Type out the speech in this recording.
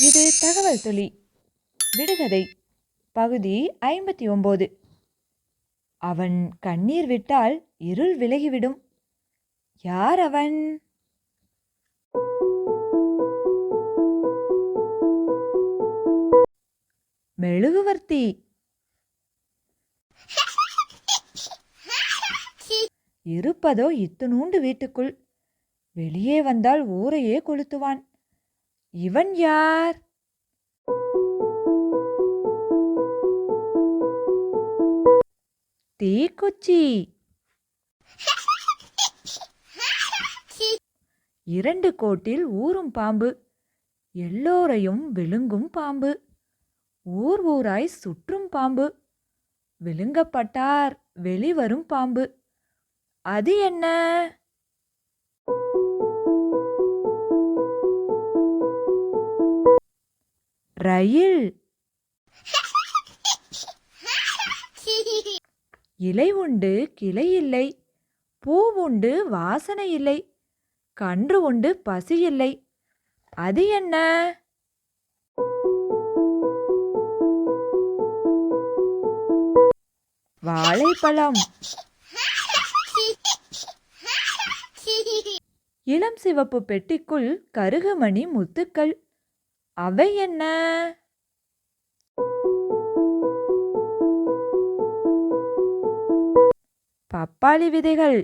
இது தகவல் துளி விடுகதை. பகுதி ஐம்பத்தி ஒம்பது. அவன் கண்ணீர் விட்டால் இருள் விலகிவிடும். யார் அவன்? மெழுகுவர்த்தி. இருப்பதோ இத்தனூண்டு வீட்டுக்குள். வெளியே வந்தால் ஊரையே கொளுத்துவான். இவன் யார்? தீக்குச்சி. இரண்டு கோட்டில் ஊறும் பாம்பு. எல்லோரையும் விழுங்கும் பாம்பு. ஊர் ஊராய் சுற்றும் பாம்பு. விழுங்கப்பட்டார் வெளிவரும் பாம்பு. அது என்ன? ரயில். இலை உண்டு கிளை இல்லை. பூ உண்டு வாசனை இல்லை. கன்று உண்டு பசி இல்லை. அது என்ன? வாழைப்பழம். இளம் சிவப்பு பெட்டிக்குள் கருகுமணி முத்துக்கள். அவை என்ன? பப்பாளி விதைகள்.